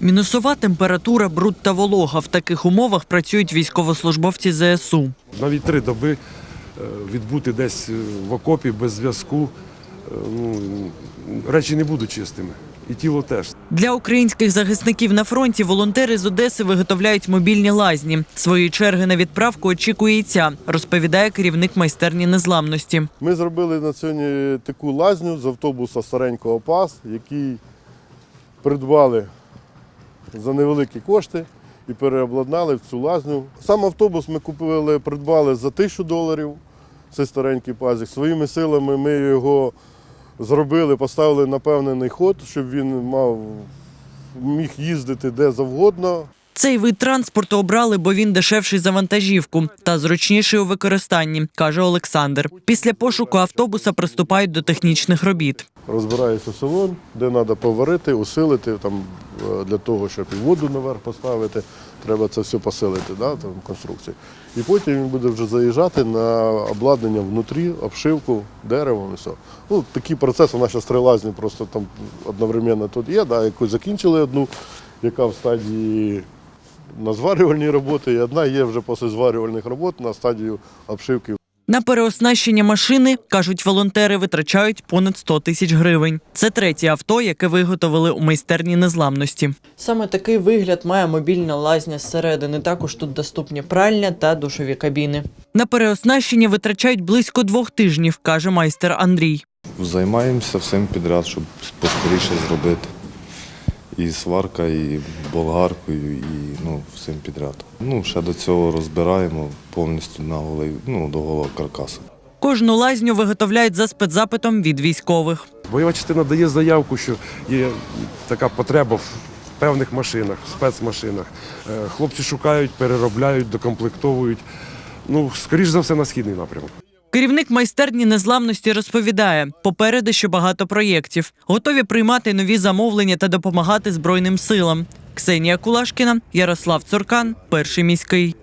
Мінусова температура, бруд та волога. В таких умовах працюють військовослужбовці ЗСУ. Навіть три доби е, відбути десь е, в окопі без зв'язку. е, Ну, речі не будуть чистими. І тіло теж. Для українських захисників на фронті волонтери з Одеси виготовляють мобільні лазні. Своєї черги на відправку очікує і ця, розповідає керівник майстерні незламності. Ми зробили на сьогодні таку лазню з автобуса старенького ПАС, який придбали за невеликі кошти і переобладнали в цю лазню. Сам автобус ми купили, придбали за тисячу доларів. Це старенький пазик. Своїми силами ми його зробили, поставили на певний ход, щоб він мав міг їздити де завгодно. Цей вид транспорту обрали, бо він дешевший за вантажівку та зручніший у використанні, каже Олександр. Після пошуку автобуса приступають до технічних робіт. Розбирається салон, де треба поварити, усилити там, для того, щоб і воду наверх поставити. Треба це все посилити, да, там, конструкції. І потім він буде вже заїжджати на обладнання внутрі, обшивку, деревом і все. Ну, такий процес, у нас зараз просто там одновременно тут є, да, яку закінчили одну, яка в стадії на зварювальні роботи, і одна є вже після зварювальних робот на стадію обшивки На переоснащення машини, кажуть волонтери, витрачають понад 100 тисяч гривень. Це третє авто, яке виготовили у майстерні незламності. Саме такий вигляд має мобільна лазня зсередини. Також тут доступні пральня та душові кабіни. На переоснащення витрачають близько двох тижнів, каже майстер Андрій. Займаємося всім підряд, щоб поскоріше зробити. І сварка, і болгаркою, і ну, всім підряд. Ну, ще до цього розбираємо повністю на голий, ну, до голого каркасу. Кожну лазню виготовляють за спецзапитом від військових. Бойова частина дає заявку, що є така потреба в певних машинах, в спецмашинах. Е, Хлопці шукають, переробляють, докомплектовують. Ну, скоріш за все, на східний напрямок. Керівник майстерні незламності розповідає, попереду ще багато проєктів. Готові приймати нові замовлення та допомагати Збройним силам. Ксенія Кулашкіна, Ярослав Цуркан, перший міський.